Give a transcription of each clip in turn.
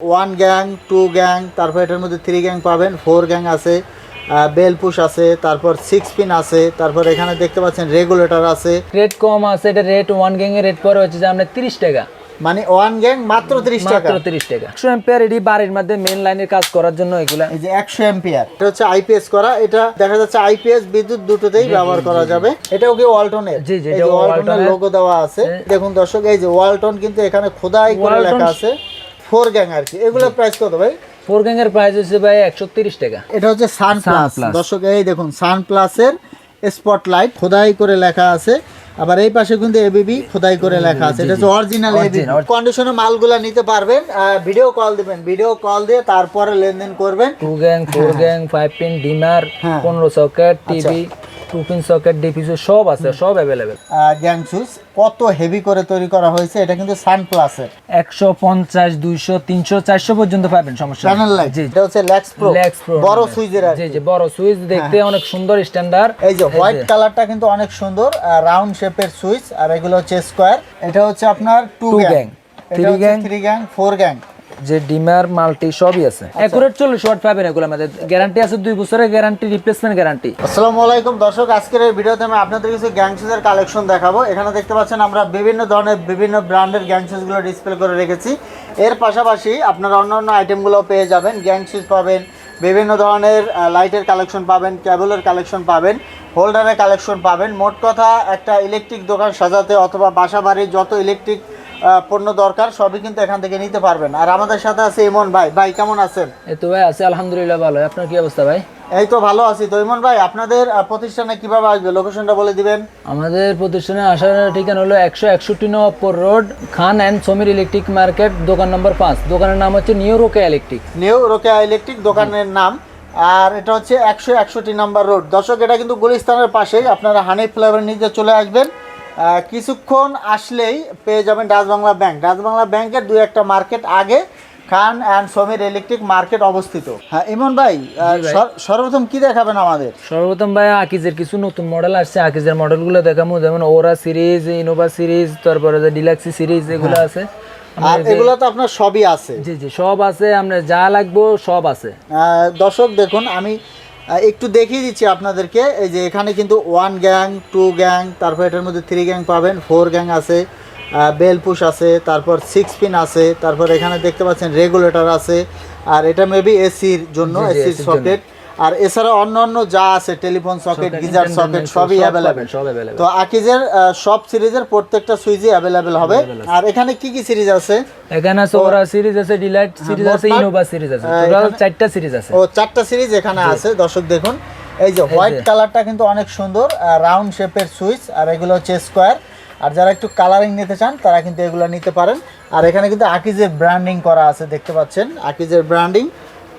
One gang two gang তারপর এটার মধ্যে থ্রি গ্যাং পাবেন ফোর গ্যাং আছে বেল পুশ আছে তারপর সিক্স পিন আছে তারপর এখানে দেখতে পাচ্ছেন রেগুলেটর আছে। রেট কম আছে এটা রেট ওয়ান গ্যাং এর রেট পরে হচ্ছে যে আপনার তিরিশ টাকা। মানে ওয়ান গ্যাং মাত্র তিরিশ টাকা। মাত্র তিরিশ টাকা। একশো এম্পিয়ার এটি বাড়ির মধ্যে মেন লাইনের কাজ করার জন্য এগুলা। এই যে একশো এম্পিয়ার এটা হচ্ছে আইপিএস করা এটা দেখা যাচ্ছে আইপিএস বিদ্যুৎ দুটোতেই ব্যবহার করা যাবে। এটাও কি ওয়ালটনের জি, জি, এটা ওয়ালটনের ওয়ালটনের। লোগো দেওয়া আছে। দেখুন দর্শক এই যে ওয়ালটন কিন্তু এখানে খোদাই করে লেখা আছে। ফোর গ্যাং আর কি। এগুলোর প্রাইস কত ভাই? ফোর গ্যাং এর প্রাইস হচ্ছে ভাই একশো তিরিশ টাকা। এটা হচ্ছে সান প্লাস দর্শক এই দেখুন সান প্লাসের স্পটলাইট খোদাই করে লেখা আছে। আবার এই পাশে কিন্তু এবিবি খোদাই করে লেখা আছে। এটা হচ্ছে অরিজিনাল এবিবি কন্ডিশনে মালগুলা নিতে পারবেন। ভিডিও কল দিবেন। ভিডিও কল দিয়ে তারপরে লেনদেন করবেন। Two gang four gang five pin dimmer হ্যাঁ। পনেরো socket TV two pin socket ডিপিসু সব আছে সব অ্যাভেলেবেল গ্যাং সুস কত হেভি করে তৈরি করা হয়েছে এটা কিন্তু সান প্লাসের একশো পঞ্চাশ দুইশো তিনশো চারশো পর্যন্ত পাবেন সমস্যা নেই। চ্যানেল লাইট জি। এটা হচ্ছে ল্যাক্স প্রো Lex Pro বড়। সুইজের আর জি জি বড় সুইচ দেখতে অনেক সুন্দর স্ট্যান্ডার্ড এই যে হোয়াইট কালারটা কিন্তু অনেক সুন্দর রাউন্ড শেপের সুইচ আর এগুলো হচ্ছে স্কোয়ার এটা হচ্ছে আপনার two gang three gang। Three gang four gang যে ডিমার মাল্টি সবই আছে। একুরেট চল্লিশ ওয়াট পাবেন এগুলো আমাদের গ্যারান্টি আছে দুই বছরের গ্যারান্টি রিপ্লেসমেন্ট গ্যারান্টি আসসালামু আলাইকুম। দর্শক আজকের এই ভিডিওতে আমি আপনাদের কিছু গ্যাংসেসের কালেকশন দেখাবো। এখানে দেখতে পাচ্ছেন আমরা বিভিন্ন ধরনের বিভিন্ন ব্র্যান্ডের গ্যাংসেসগুলো ডিসপ্লে করে রেখেছি। এর পাশাপাশি আপনারা অন্যান্য আইটেমগুলো পেয়ে যাবেন। গ্যাংসিস পাবেন বিভিন্ন ধরনের লাইটের কালেকশন পাবেন কেবলের কালেকশন পাবেন হোল্ডারের কালেকশন পাবেন। মোট কথা একটা ইলেকট্রিক দোকান সাজাতে অথবা বাসা বাড়ির যত ইলেকট্রিক পণ্য দরকার সবই কিন্তু এখান থেকে নিতে পারবেন। আর আমাদের সাথে আছে ইমন ভাই। ভাই কেমন আছেন? এই তো ভাই আছে আলহামদুলিল্লাহ ভালো। আপনার কি অবস্থা ভাই? এই তো ভালো আছি। তো ইমন ভাই আপনাদের প্রতিষ্ঠানে কীভাবে আসবে? লোকেশনটা বলে দিবেন। আমাদের প্রতিষ্ঠানে আসার ঠিকানা হলো একশো একষট্টি number road Khan and Samir electric market দোকান নম্বর পাঁচ। দোকানের নাম হচ্ছে নিউ রোকে ইলেকট্রিক। নিউ রোকেয়া ইলেকট্রিক দোকানের নাম। আর এটা হচ্ছে একশো একষট্টি নাম্বার রোড। দর্শক এটা কিন্তু গুলিস্তানের পাশেই। আপনারা হানি ফ্লেভার নিচে চলে আসবেন। কিছুক্ষণ আসলেই পেয়ে যাবেন ডাচবাংলা ব্যাংক। ডাচবাংলা ব্যাংকের দুই একটা মার্কেট আগে Khan and Samir electric market অবস্থিত। হ্যাঁ ইমন ভাই সর্বপ্রথম কি দেখাবেন আমাদের? সর্বপ্রথম ভাই আকিজের কিছু নতুন মডেল আসছে। আকিজের মডেলগুলো দেখাবো যেমন ওরা সিরিজ ইনোভা সিরিজ তারপরে যে ডিলাক্সি সিরিজ এগুলো আছে। আর এগুলো তো আপনার সবই আছে। জি জি সব আছে আপনার যা লাগবো সব আছে। দর্শক দেখুন আমি একটু দেখিয়ে দিচ্ছি আপনাদেরকে। এই যে এখানে কিন্তু ওয়ান গ্যাং টু গ্যাং তারপর এটার মধ্যে থ্রি গ্যাং পাবেন ফোর গ্যাং আছে বেল পুশ আছে তারপর সিক্স পিন আছে তারপর এখানে দেখতে পাচ্ছেন রেগুলেটর আছে আর এটা মেবি এসির জন্য এসির সকেট আর এছাড়া অন্য অন্য যা আছে টেলিফোন সকেট গিজার সকেট সবই অ্যাভেলেবেল তো আকিজের সব সিরিজের প্রত্যেকটা সুইচই অ্যাভেলেবেল হবে। আর এখানে কি কি সিরিজ আছে? এখানে আছে ওরা সিরিজ আছে ডিলাইট সিরিজ আছে ইনোভা সিরিজ আছে। টোটাল চারটা সিরিজ আছে। ও চারটা সিরিজ এখানে আছে দর্শক দেখুন। এই যে হোয়াইট কালারটা কিন্তু অনেক সুন্দর রাউন্ড শেপের সুইচ আর এগুলো হচ্ছে স্কোয়ার। আর যারা একটু কালারিং নিতে চান তারা কিন্তু এগুলো নিতে পারেন। আর এখানে কিন্তু আকিজের ব্র্যান্ডিং করা আছে দেখতে পাচ্ছেন। আকিজের ব্র্যান্ডিং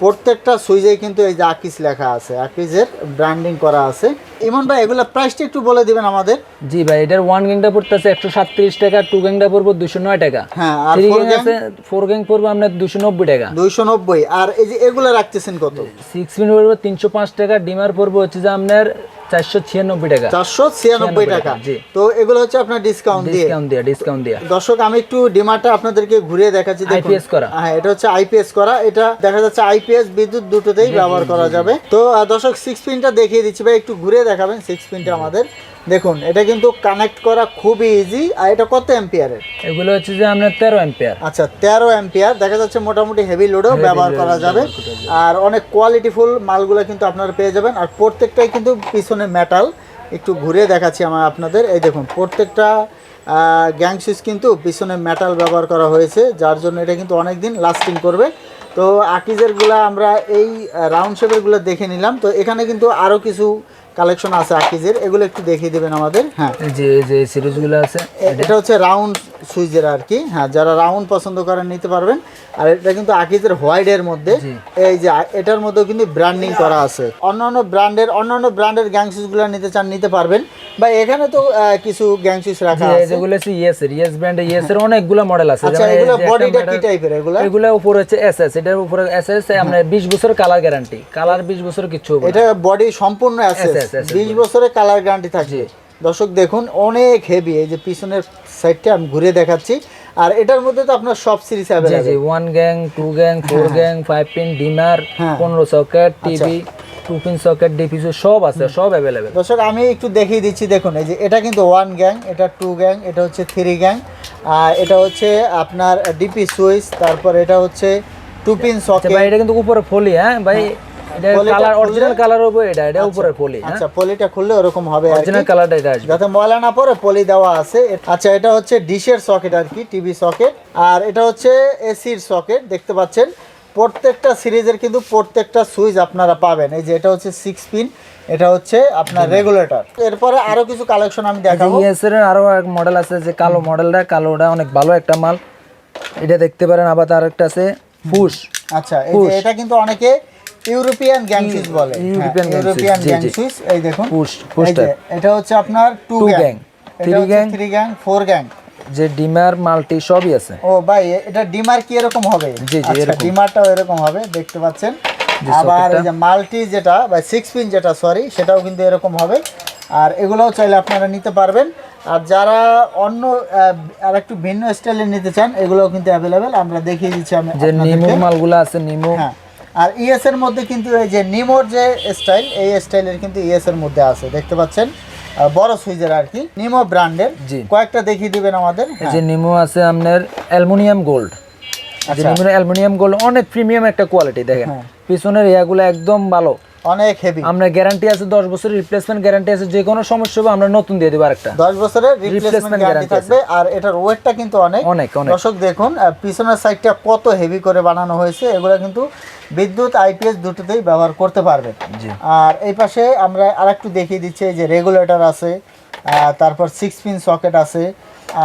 প্রত্যেকটা সুইজে কিন্তু এই যে আকিস লেখা আছে আকিজের ব্র্যান্ডিং করা আছে। ইমন ভাই এগুলো প্রাইসটা একটু বলে দিবেন আমাদের। জি ভাই এটার ওয়ান গ্যাংটা পড়তেছে একশো সাতত্রিশ টাকা টু গ্যাংটা পড়ব দুশো নয় টাকা। হ্যাঁ আর ফোর গ্যাং আছে ফোর গ্যাং পড়ব আপনার দুশো নব্বই টাকা। দুইশো নব্বই আর এই যে এগুলো রাখতেছেন কত? সিক্স মিনিট পড়ব তিনশো পাঁচ টাকা ডিমার পড়ব হচ্ছে যে আপনার টাকা। টাকা। তো এগুলো হচ্ছে আপনার ডিসকাউন্ট দিয়ে। ডিসকাউন্ট দিয়া ডিসকাউন্ট দিয়া। দর্শক আমি একটু ডিমার্টটা আপনাদেরকে ঘুরিয়ে দেখাচ্ছি দেখুন। IPS করা। হ্যাঁ এটা হচ্ছে আইপিএস করা। এটা দেখা যাচ্ছে আইপিএস বিদ্যুৎ দুটোতেই ব্যবহার করা যাবে। তো দর্শক সিক্স পিনটা দেখিয়ে দিচ্ছি ভাই একটু ঘুরিয়ে দেখাবেন সিক্স পিনটা আমাদের। দেখুন এটা কিন্তু কানেক্ট করা খুবই ইজি আর এটা কত এম্পিয়ারের এগুলো হচ্ছে যে আপনার তেরো অ্যাম্পিয়ার আচ্ছা তেরো এম্পিয়ার দেখা যাচ্ছে মোটামুটি হেভি লোডেও ব্যবহার করা যাবে। আর অনেক কোয়ালিটিফুল মালগুলো কিন্তু আপনারা পেয়ে যাবেন। আর প্রত্যেকটাই কিন্তু পিছনে মেটাল একটু ঘুরে দেখাচ্ছি আমার আপনাদের। এই দেখুন প্রত্যেকটা গ্যাং সুইচ কিন্তু পিছনে মেটাল ব্যবহার করা হয়েছে যার জন্য এটা কিন্তু অনেক দিন লাস্টিং করবে। তো আকিজেরগুলো আমরা এই রাউন্ড শেপেরগুলো দেখে নিলাম। তো এখানে কিন্তু আরও কিছু কালেকশন আছে আকিজের এগুলো একটু দেখিয়ে দিবেন আমাদের হ্যাঁ। যে যে সিরিজগুলো আছে এটা। হচ্ছে রাউন্ড সুইজের আর কি হ্যাঁ যারা রাউন্ড পছন্দ করেন নিতে পারবেন। আর এটা কিন্তু আকিজের হোয়াইটের মধ্যে। এই যে এটার মধ্যেও কিন্তু ব্র্যান্ডিং করা আছে। অন্যান্য ব্র্যান্ডের অন্যান্য ব্র্যান্ডের গ্যাং সুইচগুলো নিতে চান নিতে পারবেন। বা এখানে তো কিছু গ্যাং সুইচ রাখা আছে। যেগুলো আছে ইয়েস এর ইয়েস ব্র্যান্ড ইয়েস এর অনেকগুলো মডেল আছে। আচ্ছা এগুলো বডিটা কি টাইপের এগুলো? এগুলো উপরে হচ্ছে এসএস এটার উপরে এসএস আমরা 20 বছর কালার গ্যারান্টি কালার 20 বছর কিছু হবে এটা বডি সম্পূর্ণ SS, বিশ বছরের কালার গ্যারান্টি থাকবে। দর্শক দেখুন অনেক হেভি এই যে পিছনের সাইডটা আমি ঘুরে দেখাচ্ছি। আর এটার মধ্যে তো আপনার সব সিরিজ জি জি one gang two gang four gang five pin dimmer হ্যাঁ। পনেরো socket TV two pin socket ডিপিসু সব আছে সব অ্যাভেলেবেল দর্শক আমি একটু দেখিয়ে দিচ্ছি দেখুন এই যে এটা কিন্তু ওয়ান গ্যাং এটা টু গ্যাং এটা হচ্ছে থ্রি গ্যাং আর এটা হচ্ছে আপনার ডিপি সুইচ তারপর এটা হচ্ছে টু পিন সকেট ভাই এটা কিন্তু উপরে ফলি হ্যাঁ? ভাই এটা পলিটা কালার খুললে- অরিজিনাল কালার হবে এটা এটা উপরে ফলি হ্যাঁ? আচ্ছা পলিটা খুললে ওরকম হবে অরিজিনাল কালারটা এটা আসবে। যাতে ময়লা না পড়ে পলি দেওয়া আছে। আচ্ছা এটা হচ্ছে ডিশের সকেট আর কি টিভি সকেট আর এটা হচ্ছে এসির সকেট দেখতে পাচ্ছেন। প্রত্যেকটা সিরিজের কিন্তু প্রত্যেকটা সুইচ আপনারা পাবেন। এই যে এটা হচ্ছে সিক্স পিন এটা হচ্ছে আপনার রেগুলেটর এরপরে আরও কিছু কালেকশন আমি দেখাবো। আরও এক মডেল আছে যে কালো মডেলটা কালোটা অনেক ভালো একটা মাল। এটা দেখতে পারেন আবার তার একটা আছে পুশ। আচ্ছা এটা কিন্তু অনেকে ইউরোপিয়ান গ্যাং বলে। European gang. সুইচ এই দেখুন। এটা হচ্ছে আপনার two gang three gang। Three gang four gang যে ডিমার মাল্টি সবই আছে। ও ভাই এটা ডিমার কি এরকম হবে? জি, জি, আচ্ছা, এরকম। ডিমারটাও এরকম হবে দেখতে পাচ্ছেন। আবার এই যে মাল্টি যেটা বা সিক্স পিন যেটা সরি সেটাও কিন্তু এরকম হবে। আর এগুলোও চাইলে আপনারা নিতে পারবেন। আর যারা অন্য আর একটু ভিন্ন স্টাইলের নিতে চান এগুলোও কিন্তু অ্যাভেলেবেল আমরা দেখিয়ে দিচ্ছি আমি যে নিমু। মালগুলো আছে নিমু। হ্যাঁ। আর ইএস এর মধ্যে কিন্তু এই যে নিমোর যে স্টাইল এই স্টাইলের কিন্তু ইএস এর মধ্যে আছে দেখতে পাচ্ছেন বড় সুইজার আর কি নিমো ব্র্যান্ডের জি। কয়েকটা দেখিয়ে দিবেন আমাদের এই হ্যাঁ, যে নিমো আছে আপনার অ্যালুমিনিয়াম গোল্ড আচ্ছা। নিমু অ্যালুমিনিয়াম গোল্ড অনেক প্রিমিয়াম একটা কোয়ালিটি দেখেন হ্যাঁ। পিছনের ইয়াগুলো একদম ভালো অনেক হেভি আমরা গ্যারান্টি আছে দশ বছরের রিপ্লেসমেন্ট গ্যারান্টি আছে যে কোনো সমস্যা হবে আমরা নতুন দিয়ে দেবো আরেকটা। দশ বছরের রিপ্লেসমেন্ট গ্যারান্টি থাকবে। আর এটার ওয়েটটা কিন্তু অনেক। অনেক দর্শক দেখুন পিছনের সাইডটা কত হেভি করে বানানো হয়েছে। এগুলো কিন্তু বিদ্যুৎ আইপিএস দুটোতেই ব্যবহার করতে পারবেন। আর এই পাশে আমরা আরেকটু দেখিয়ে দিচ্ছি যে রেগুলেটর আছে তারপর সিক্স পিন সকেট আছে।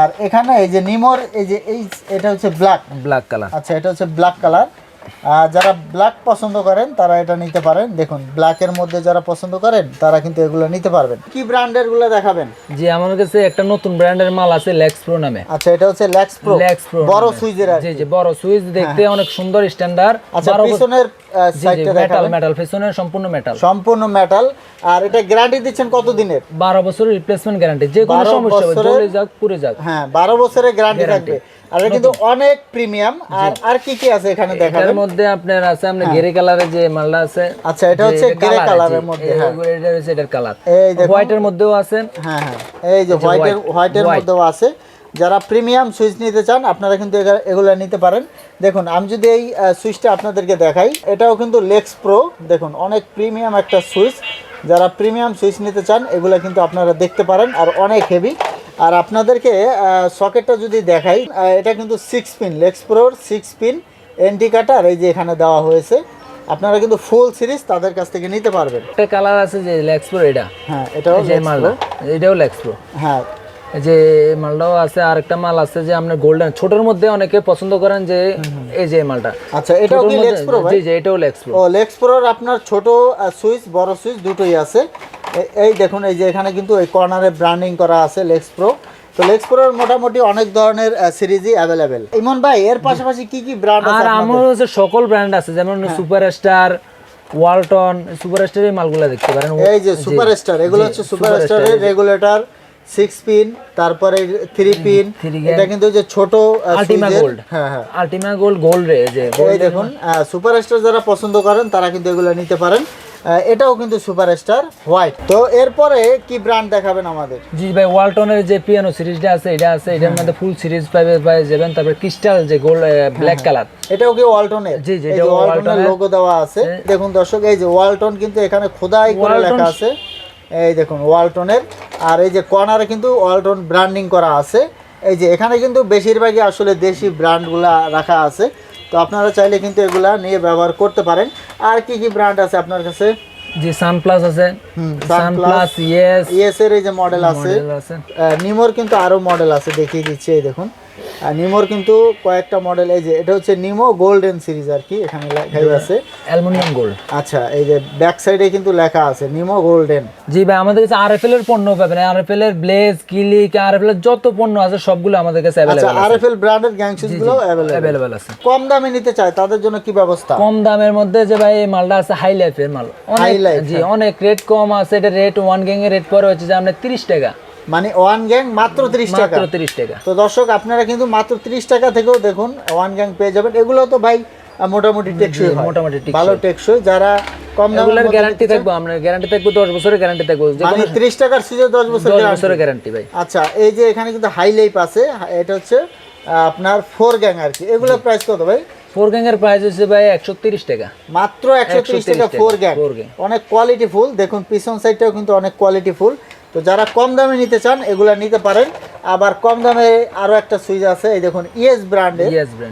আর এখানে এই যে নিমোর এই যে এই এটা হচ্ছে ব্ল্যাক ব্ল্যাক কালার আচ্ছা এটা হচ্ছে ব্ল্যাক কালার যারা ব্ল্যাক পছন্দ করেন তারা এটা নিতে পারেন। দেখুন ব্ল্যাকের মধ্যে যারা পছন্দ করেন তারা কিন্তু এগুলো নিতে পারবেন। কি ব্র্যান্ডেরগুলো দেখাবেন? জি আমার কাছে একটা নতুন ব্র্যান্ডের মাল আছে লেক্স প্রো নামে। আচ্ছা এটা হচ্ছে লেক্স প্রো লেক্স প্রো বড় সুইজের আছে জি জি বড় সুইজ দেখতে অনেক সুন্দর স্ট্যান্ডার্ড আচ্ছা পিছনের সাইডটা মেটাল মেটাল পিছনের সম্পূর্ণ মেটাল সম্পূর্ণ মেটাল আর এটা গ্যারান্টি দিচ্ছেন কত দিনের বারো বছরের রিপ্লেসমেন্ট গ্যারান্টি যে কোনো সমস্যা হবে জ্বলে যাক পুড়ে যাক। হ্যাঁ বারো বছরের গ্যারান্টি থাকবে। আর কিন্তু অনেক প্রিমিয়াম আর আর কি কি আছে এখানে দেখাবেন? মধ্যে আপনার আছে আপনার গেরে কালারের যে মালটা আছে আচ্ছা এটা হচ্ছে গ্রে কালারের মধ্যে হ্যাঁ। এটা হচ্ছে এটার কালার হোয়াইটের মধ্যেও আছে। হ্যাঁ হ্যাঁ। এই যে হোয়াইটের হোয়াইটের মধ্যেও আছে। যারা প্রিমিয়াম সুইচ নিতে চান আপনারা কিন্তু এগা- এগুলো নিতে পারেন। দেখুন আমি যদি এই সুইচটা আপনাদেরকে দেখাই এটাও কিন্তু লেক্স প্রো দেখুন অনেক প্রিমিয়াম একটা সুইচ যারা প্রিমিয়াম সুইচ নিতে চান এগুলো কিন্তু আপনারা দেখতে পারেন আর অনেক হেভি আর আপনাদেরকে সকেটটা যদি দেখাই এটা কিন্তু সিক্স পিন লেক্স প্রোর সিক্স পিন এন্টি কাটার এই যে এখানে দেওয়া হয়েছে। আপনারা কিন্তু ফুল সিরিজ তাদের কাছ থেকে নিতে পারবেন। একটা কালার আছে যে লেক্স প্রো এটা। হ্যাঁ এটাও। এটাও লেক্স প্রো হ্যাঁ যে মালটাও আছে আর একটা মাল আছে যে আপনার গোল্ডেন ছোটর মধ্যে অনেকে পছন্দ করেন যে এই যে মালটা। আচ্ছা এটাও কি লেক্স প্রো ভাই? জি জি এটাও লেক্স প্রো ও লেক্স প্রোর আপনার ছোট সুইচ বড় সুইচ দুটোই আছে। এই দেখুন এই যে এখানে কিন্তু এই কর্নারে ব্র্যান্ডিং করা আছে লেক্স প্রো তো লেক্স প্রোর মোটামুটি অনেক ধরনের সিরিজই অ্যাভেলেবেল ইমন ভাই এর পাশাপাশি কি কি ব্র্যান্ড আছে আর আমার? হচ্ছে সকল ব্র্যান্ড আছে যেমন সুপারস্টার ওয়ালটন সুপার স্টারের মালগুলো দেখতে পারেন। এই যে সুপার স্টার এগুলো হচ্ছে সুপার স্টারের রেগুলেটর সিক্স পিন তারপরে থ্রি পিন এটা কিন্তু যে ছোট আল্টিমা গোল্ড হ্যাঁ হ্যাঁ। আল্টিমা গোল্ড গোল্ড রে যে এই দেখুন সুপার স্টার যারা পছন্দ করেন তারা কিন্তু এগুলো নিতে পারেন। এটাও কিন্তু সুপার স্টার হোয়াইট তো এরপরে কি ব্র্যান্ড দেখাবেন আমাদের? জি ভাই ওয়ালটনের যে পিয়ানো সিরিজটা আছে এটা আছে এটার হ্যাঁ। মধ্যে ফুল সিরিজ পাবে পাই যাবেন। তারপরে ক্রিস্টাল যে গোল্ড ব্ল্যাক কালার এটাও কি ওয়ালটনের জি, জি, এটা ওয়ালটনের ওয়ালটনের। লোগো দেওয়া আছে। দেখুন দর্শক এই যে ওয়ালটন কিন্তু এখানে খোদাই করে লেখা আছে। এই দেখুন ওয়ালটনের আর এই যে কর্নারে কিন্তু ওয়ালটন ব্র্যান্ডিং করা আছে। এই যে এখানে কিন্তু বেশিরভাগই আসলে দেশি ব্র্যান্ডগুলা রাখা আছে। তো আপনারা চাইলে কিন্তু এগুলা নিয়ে ব্যবহার করতে পারেন। আর কি কি ব্র্যান্ড আছে আপনার কাছে? জি সানপ্লাস আছে। সানপ্লাস ইয়েস ইএস এর এই যে মডেল আছে। নিমোর কিন্তু আরও মডেল আছে দেখিয়ে দিচ্ছি এই দেখুন। আর নিমোর কিন্তু কয়েকটা মডেল এই যে এটা হচ্ছে নিমো গোল্ডেন সিরিজ আর কি এখানে লেখাই আছে। অ্যালুমিনিয়াম গোল্ড আচ্ছা এই যে ব্যাক সাইডে কিন্তু লেখা আছে নিমো গোল্ডেন জি ভাই আমাদের কাছে আরএফএল এর পণ্য পাবেন। আরএফএল এর ব্লেজ কিলিক আরএফএল এর যত পণ্য আছে সবগুলো আমাদের কাছে আচ্ছা অ্যাভেলেবল আছে। আরএফএল ব্র্যান্ডের গ্যাংশুজগুলো অ্যাভেলেবল অ্যাভেলেবল আছে। কম দামে নিতে চায় তাদের জন্য কি ব্যবস্থা? কম দামের মধ্যে যে ভাই এই মালটা আছে হাই লাইফের মাল। অনেক জি অনেক রেট কম আছে। এটা রেট ওয়ান গ্যাং এর রেট পরে হচ্ছে যে আপনার 30 টাকা। মানে ওয়ান গ্যাং মাত্র 30 টাকা। মাত্র 30 টাকা। তো দর্শক আপনারা কিন্তু মাত্র 30 টাকা থেকেও দেখুন ওয়ান গ্যাং পেয়ে যাবেন। এগুলো তো ভাই মোটামুটি টেকসই হয়। মোটামুটি ভালো টেকসই। যারা কম দামের গ্যারান্টি থাকব আমরা। গ্যারান্টি থাকব 10 বছরের গ্যারান্টি থাকব। মানে 30 টাকার সিজে 10 বছর 10 বছরের গ্যারান্টি ভাই। আচ্ছা এই যে এখানে কিন্তু হাই লাইফ আছে। এটা হচ্ছে আপনার ফোর গ্যাং আর কি। এগুলোর প্রাইস কত ভাই? ফোর গ্যাং এর প্রাইস হচ্ছে ভাই 130 টাকা। মাত্র একশো তিরিশ 130 টাকা ফোর গ্যাং। অনেক কোয়ালিটি ফুল। দেখুন পিছন সাইডটাও কিন্তু অনেক কোয়ালিটি ফুল। তো যারা কম দামে নিতে চান এগুলা নিতে পারেন। আবার কম দামে আরও একটা সুইচ আছে এই দেখুন ইএস ব্র্যান্ডের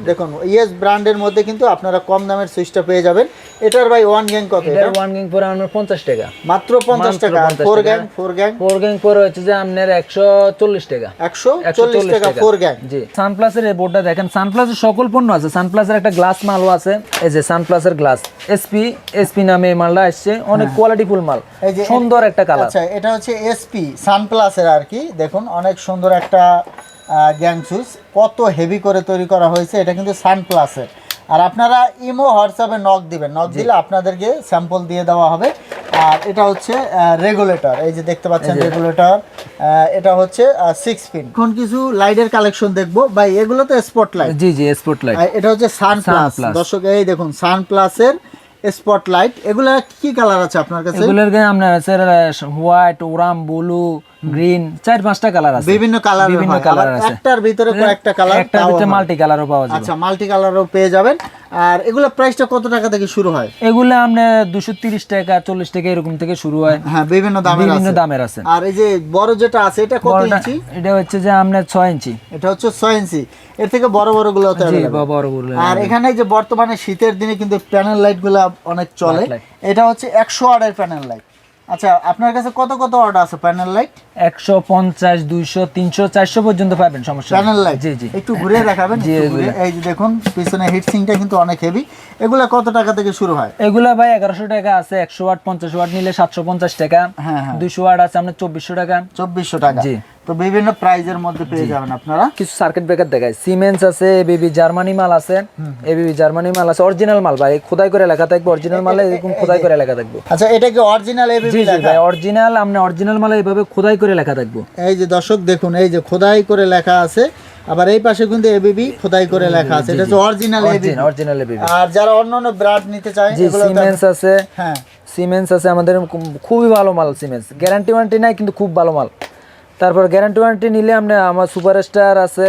দেখুন ইএস ব্র্যান্ডের মধ্যে কিন্তু আপনারা কম দামের সুইচটা পেয়ে যাবেন। এটার ভাই ওয়ান গ্যাং কত এটা? ওয়ান গ্যাং পরে আপনার 50 টাকা। মাত্র পঞ্চাশ টাকা। Four gang four gang four gang পরে হচ্ছে যে আপনার 140 টাকা। একশো চল্লিশ টাকা ফোর গ্যাং জি। সানপ্লাসের এই বোর্ডটা দেখেন সানপ্লাসের সকল পণ্য আছে। সানপ্লাসের একটা গ্লাস মালও আছে। এই যে সানপ্লাসের গ্লাস এসপি এসপি নামে এই মালটা আসছে। অনেক কোয়ালিটি ফুল মাল। হ্যাঁ। এই যে সুন্দর একটা কালার আচ্ছা এটা হচ্ছে এসপি সানপ্লাসের আর কি। দেখুন অনেক সুন্দর একটা গ্যাং সুইচ কত হেভি করে তৈরি করা হয়েছে এটা কিন্তু সানপ্লাসের আর আপনারা ইমো হোয়াটসঅ্যাপে নক দিবেন। নক দিলে আপনাদেরকে স্যাম্পল দিয়ে দেওয়া হবে। আর এটা হচ্ছে রেগুলেটর এই যে দেখতে পাচ্ছেন রেগুলেটর এটা হচ্ছে সিক্স পিন এখন কিছু লাইটের কালেকশন দেখব। ভাই এগুলো তো স্পট লাইট জি জি স্পট স্পটলাইট এটা হচ্ছে সানপ্লাস Sunplus। দর্শক এই দেখুন সানপ্লাসের স্পটলাইট এগুলা কি কালার আছে আপনার কাছে? এগুলোর গায়ে আপনার আছে হোয়াইট ওরাম ব্লু গ্রিন চার পাঁচটা কালার আছে। বিভিন্ন কালার বিভিন্ন কালার আছে। একটার ভিতরে কয়েকটা কালার একটা ভিতরে মাল্টি কালারও পাওয়া যাবে। আচ্ছা মাল্টি কালারও পেয়ে যাবেন। আর এগুলো প্রাইসটা কত টাকা থেকে শুরু হয়? এগুলো দুশো তিরিশ টাকা চল্লিশ টাকা এরকম থেকে শুরু হয়। হ্যাঁ বিভিন্ন দামের বিভিন্ন দামের আছে। আর এই যে বড় যেটা আছে এটা কত ইঞ্চি? এটা হচ্ছে যে আপনার ছয় ইঞ্চি। এটা হচ্ছে ছয় ইঞ্চি। এর থেকে বড় বড়গুলো তো বড় বড় আর এখানে যে বর্তমানে শীতের দিনে কিন্তু প্যানেল লাইটগুলো অনেক চলে। এটা হচ্ছে একশো ওয়াটের প্যানেল লাইট আচ্ছা আপনার কাছে কত কত অর্ডার আছে প্যানেল লাইট একশো পঞ্চাশ দুইশো তিনশো চারশো পর্যন্ত পাবেন সমস্যা প্যানেল লাইট জি জি। একটু ঘুরে দেখাবেন। এই যে দেখুন পিছনে হিট হিটসিংটা কিন্তু অনেক হেভি এগুলা কত টাকা থেকে শুরু হয়? এগুলা ভাই এগারোশো টাকা আছে একশো ওয়াট পঞ্চাশ ওয়াট নিলে সাতশো পঞ্চাশ টাকা। হ্যাঁ হ্যাঁ। দুইশো ওয়াট আছে আপনার চব্বিশশো টাকা। চব্বিশশো টাকা। জি। তো বিভিন্ন প্রাইজের মধ্যে পেয়ে যাবেন আপনারা। কিছু সার্কিট ব্রেকার দেখায় সিমেন্স আছে এবিবি জার্মানি মাল আছে। এবিবি জার্মানি মাল আছে। অরিজিনাল মাল ভাই খোদাই করে লেখা থাকবে। অরিজিনাল মালে এরকম খোদাই করে লেখা থাকবে। আচ্ছা এটা কি অরিজিনাল এবিবি ভাই অরিজিনাল অরিজিনাল মালে খোদাই করে লেখা থাকবে। এই যে দর্শক দেখুন এই যে খোদাই করে লেখা আছে। আবার এই পাশে কিন্তু এবিবি খোদাই করে লেখা আছে। এটা হচ্ছে অরিজিনাল এবিবি অরিজিনাল এবিবি আর যারা অন্য অন্য ব্র্যান্ড নিতে চায় এগুলো সিমেন্স আছে। হ্যাঁ। সিমেন্স আছে আমাদের খুবই ভালো মাল সিমেন্স গ্যারান্টি ওয়ারেন্টি নাই কিন্তু খুব ভালো মাল। তারপর গ্যারান্টি ওয়ারেন্টি নিলে আপনি আমার সুপারস্টার আছে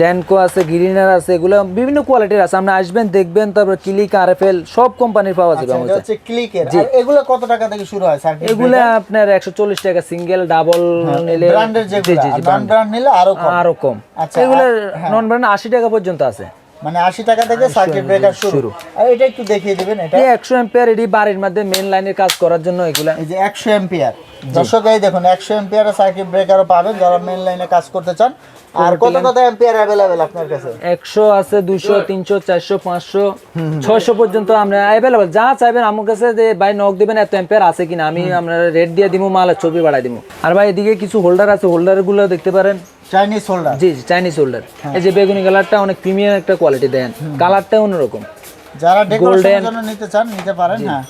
ড্যানকো আছে গ্রিনার আছে এগুলো বিভিন্ন কোয়ালিটির আছে। আপনি আসবেন দেখবেন তারপর ক্লিক আরএফএল সব কোম্পানির পাওয়া যাবে আচ্ছা, আমার কাছে। হচ্ছে ক্লিকের আর এগুলো কত টাকা থেকে শুরু হয় সার্কিট এগুলো আপনার একশো চল্লিশ টাকা সিঙ্গেল ডাবল নিলে ব্র্যান্ডের জি যেগুলো জি জি ব্র্যান্ড নিলে আরও কম। আরও কম। আচ্ছা, এগুলো নন ব্র্যান্ড আশি টাকা পর্যন্ত আছে। মানে আশি টাকা থেকে সার্কিট ব্রেকার শুরু। আর এটা একটু দেখিয়ে দিবেন এটা এই একশো এম্পিয়ার এটি বাড়ির মধ্যে মেন লাইনের কাজ করার জন্য এগুলা। এই যে একশো এম্পিয়ার। দর্শক এই দেখুন একশো এম্পিয়ারের সার্কিট ব্রেকারও পাবেন যারা মেন লাইনে কাজ করতে চান। আর কত কত অ্যাভেলেবেল আপনার কাছে? একশো আছে দুশো তিনশো চারশো পাঁচশো ছয়শো পর্যন্ত আমরা অ্যাভেলেবল যা চাইবেন আমার কাছে যে ভাই নক দিবেন এত আছে কিনা আমি আমরা রেট দিয়ে দিব মালের ছবি বাড়াই দিব আর ভাই এদিকে কিছু হোল্ডার আছে হোল্ডারগুলো দেখতে পারেন। চাইনিজ হোল্ডার জি চাইনিজ হোল্ডার এই যে বেগুনি কালারটা অনেক প্রিমিয়াম একটা কোয়ালিটি দেন। কালারটা অন্যরকম। যারা ডেকোরেশনের জন্য নিতে চান নিতে পারেন হ্যাঁ।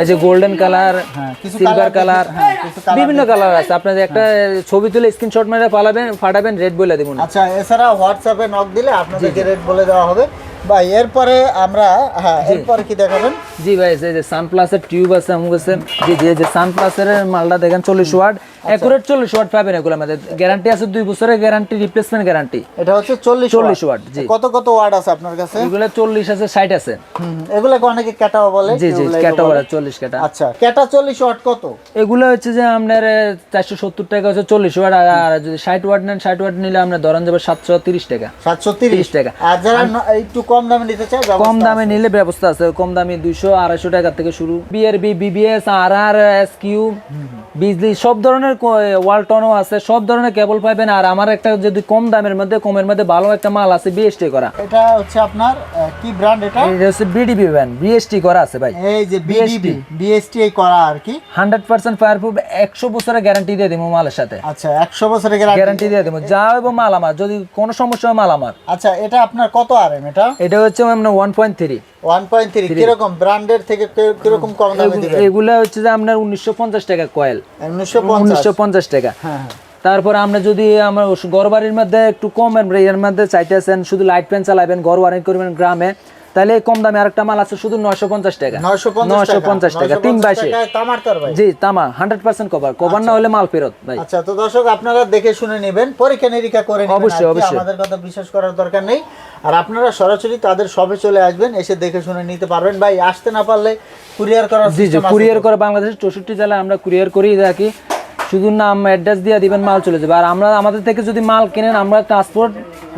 এই যে গোল্ডেন কালার হ্যাঁ সিলভার কালার হ্যাঁ, বিভিন্ন কালার আছে। আপনাদের একটা ছবি তুলে স্ক্রিনশট মেরে পালাবেন ফাটাবেন রেড বলে দেবেন আচ্ছা এছাড়া হোয়াটসঅ্যাপে নক দিলে আপনাদেরকে রেড বলে দেওয়া হবে। বা এরপরে আমরা হ্যাঁ এরপরে কি দেখাবেন? জি ভাই এই যে সানপ্লাসের টিউব আছে আমার কাছে। জি জি যে সানপ্লাসের মালটা দেখেন চল্লিশ ওয়াট। অ্যাকুরেট চল্লিশ ওয়াট পাবেন এগুলো আমাদের। গ্যারান্টি আছে বছরের গ্যারান্টি রিপ্লেসমেন্ট গ্যারান্টি এটা হচ্ছে চল্লিশ চল্লিশ ওয়াট জি। কত কত ওয়ার্ড আছে আপনার কাছে? এগুলো চল্লিশ আছে ষাট আছে। এগুলোকে অনেকে ক্যাটাও বলে জি জি ক্যাটা বলে। চল্লিশ ক্যাটা। আচ্ছা ক্যাটা চল্লিশ ওয়াট কত? এগুলো হচ্ছে যে আপনার চারশো সত্তর টাকা হচ্ছে চল্লিশ ওয়াট আর যদি ষাট ওয়াট নেন ষাট ওয়াট নিলে আপনার ধরেন যাবে সাতশো তিরিশ টাকা। সাতশো তিরিশ। টাকা। আর যারা একটু কম দামে নিতে চায় কম দামে নিলে ব্যবস্থা আছে কম দামে দুইশো আড়াইশো টাকা থেকে শুরু। BRB BBS R R S Q Bijli সব ধরনের ওয়ালটনও আছে সব ধরনের কেবল পাবেন। আর আমার একটা যদি কম দামের মধ্যে কমের মধ্যে ভালো একটা মাল আছে বিএসটি করা। এটা হচ্ছে আপনার কি ব্র্যান্ড এটা? এটা হচ্ছে বিডিবি ব্যান্ড বিএসটি করা আছে ভাই। এই যে বিডিবি বিএসটি করা আর কি? হান্ড্রেড পার্সেন্ট ফায়ার প্রুফ একশো বছরের গ্যারান্টি দিয়ে দিব মালের সাথে। আচ্ছা একশো বছরের গ্যারান্টি দিয়ে দেবো যা হইব মাল আমার যদি কোনো সমস্যা হয় মাল আমার। আচ্ছা এটা আপনার কত আর এম এটা? এটা হচ্ছে আপনার one point three one point three কীরকম ব্র্যান্ডের থেকে কীরকম কম দামে দিবেন? এগুলা হচ্ছে যে আপনার উনিশশো পঞ্চাশ টাকা কয়েল উনিশশো পঞ্চাশ। টাকা। হ্যাঁ হ্যাঁ। তারপর আমরা যদি আমরা ঘর বাড়ির মধ্যে একটু কম এর মধ্যে চাইতেছেন শুধু লাইট ফ্যান চালাবেন ঘর করবেন গ্রামে। তাহলে কম দামে আরেকটা মাল আছে শুধু নয়শো পঞ্চাশ টাকা। নয়শো পঞ্চাশ টাকা। তিন বাইশে। জি তামা হান্ড্রেড পার্সেন্ট কভার কভার না হলে মাল ফেরত ভাই। আচ্ছা তো দর্শক আপনারা দেখে শুনে নেবেন পরীক্ষা নিরীক্ষা করে অবশ্যই, অবশ্যই। আমাদের কথা বিশ্বাস করার দরকার নেই। আর আপনারা সরাসরি তাদের সবে চলে আসবেন এসে দেখে শুনে নিতে পারবেন। ভাই আসতে না পারলে কুরিয়ার করার জি জি কুরিয়ার করে বাংলাদেশের চৌষট্টি জেলায় আমরা কুরিয়ার করেই রাখি শুধু নাম অ্যাড্রেস দিয়ে দিবেন মাল চলে যাবে। আর আমরা আমাদের থেকে যদি মাল কেনেন আমরা ট্রান্সপোর্ট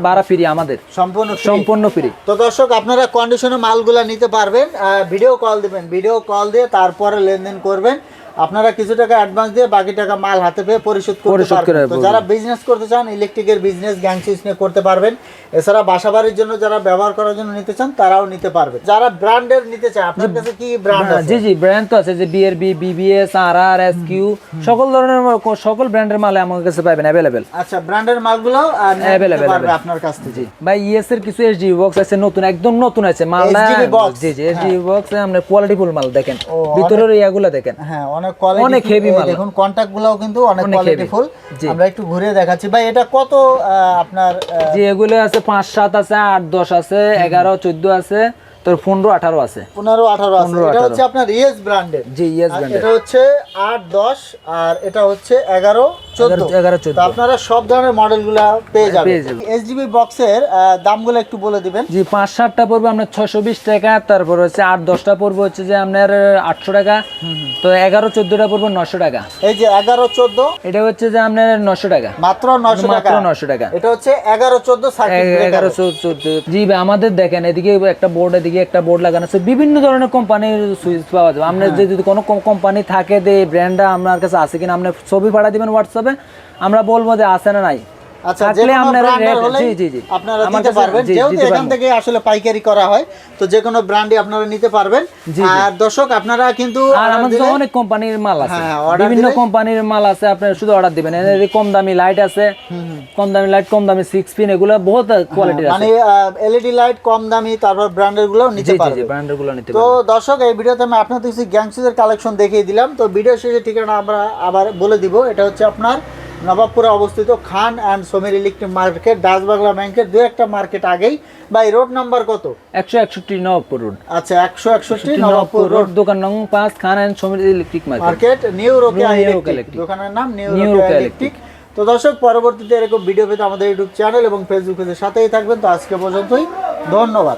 ভাড়া ফ্রি আমাদের। সম্পূর্ণ সম্পূর্ণ ফ্রি তো দর্শক আপনারা কন্ডিশনে মালগুলা নিতে পারবেন ভিডিও কল দিবেন। ভিডিও কল দিয়ে তারপরে লেনদেন করবেন। আপনারা কিছু টাকা অ্যাডভান্স দিয়ে বাকি টাকা মাল হাতে পেয়ে পরিশোধ করতে পারবেন। তো যারা বিজনেস করতে চান ইলেকট্রিকের বিজনেস গ্যাং সুইচ নিয়ে করতে পারবেন। এছাড়া বাসাবাড়ির জন্য যারা ব্যবহার করার জন্য নিতে চান তারাও নিতে পারবে যারা ব্র্যান্ডের নিতে চায় আপনার কাছে কি ব্র্যান্ড আছে? জি জি ব্র্যান্ড তো আছে যে BRB BBS R R S Q সকল ধরনের সকল ব্র্যান্ডের মাল আমার কাছে পাবেন অ্যাভেলেবেল আচ্ছা ব্র্যান্ডের মালগুলো Available, পারবে আপনার কাছ থেকে। জি ভাই ইএস এর কিছু এসডি বক্স আছে নতুন একদম নতুন আছে HDB box? জি জি এসডি বক্স আমরা কোয়ালিটি ফুল মাল দেখেন। ভিতরের ইয়াগুলো দেখেন। হ্যাঁ অনেক কোয়ালিটি অনেক হেভি মাল। দেখুন কন্টাক্ট গুলাও কিন্তু অনেক অনেক কোয়ালিটি heavy। ফুল জি। আমরা একটু ঘুরে দেখাচ্ছি। ভাই এটা কত আপনার যে এগুলো আছে পাঁচ সাত আছে আট দশ আছে এগারো চোদ্দ আছে তোর পনেরো আঠারো আছে। পনেরো আঠারো আছে। এটা হচ্ছে আপনার ইএস ব্র্যান্ডের জি ইএস ব্র্যান্ডের এটা হচ্ছে আট দশ আর এটা হচ্ছে এগারো চোদ্দ এগারো চোদ্দ। আপনারা সব ধরনের মডেলগুলা পেয়ে যাবেন। এসডিবি বক্সের দামগুলো একটু বলে দিবেন। জি পাঁচ সাতটা পড়বে আপনার ছশো বিশ টাকা তারপর হচ্ছে আট দশটা পড়বে হচ্ছে যে আপনার আটশো টাকা। তো এগারো চোদ্দটা পড়বে নশো টাকা। এই যে এগারো চোদ্দ? এটা হচ্ছে যে আপনার নশো টাকা। মাত্র নশো টাকা? নশো টাকা। এটা হচ্ছে এগারো চোদ্দ এগারো চোদ্দ জি ভাই আমাদের দেখেন এদিকে একটা বোর্ড এদিকে একটা বোর্ড লাগানো আছে। বিভিন্ন ধরনের কোম্পানির সুইচ পাওয়া যাবে। আপনার যদি কোনো কোম্পানি থাকে যে ব্র্যান্ডটা আপনার কাছে আছে কিনা আপনি ছবি পাঠা দিবেন হোয়াটসঅ্যাপে আমরা বলব যে আছে না নাই। আচ্ছা যে আপনারা জি, জি, জি। আপনারা কাছে- পারবেন। যেহেতু এখান থেকে আসলে পাইকারি করা হয় তো যে কোনো আপনারা নিতে পারবেন। আর দর্শক আপনারা কিন্তু আর আমাদের অনেক কোম্পানির মাল আছে। হ্যাঁ, বিভিন্ন কোম্পানির মাল আছে আপনি শুধু অর্ডার দিবেন। এর কম দামি লাইট আছে কম দামি লাইট কম দামি সিক্স পিন এগুলো বহুত কোয়ালিটির আছে। মানে এলইডি লাইট কম দামি তারপর ব্র্যান্ডেরগুলো নিতে জি জি ব্র্যান্ডেরগুলো নিতে তো পারবেন। দর্শক এই ভিডিওতে আমি আপনাদের কিছু গ্যাংসিজের কালেকশন দেখিয়ে দিলাম। তো ভিডিও শেষে ঠিকানা আমরা আবার বলে দিব। এটা হচ্ছে আপনার নবাবপুরে অবস্থিত Khan and Samir electric market Dutch Bangla ব্যাংকের দু একটা মার্কেট আগেই। বা এই রোড নাম্বার কত? একশো একষট্টি নবপুর রোড। আচ্ছা একশো একষট্টি নবাবপুর রোড। দোকান নং পাঁচ Khan and Samir electric market. Market new Rokeya electric দোকানের নাম নিউ রোকিয়া ইলেকট্রিক তো দর্শক পরবর্তীতে এরকম ভিডিও পেতে আমাদের ইউটিউব চ্যানেল এবং ফেসবুক পেজের সাথেই থাকবেন। তো আজকে পর্যন্তই। ধন্যবাদ।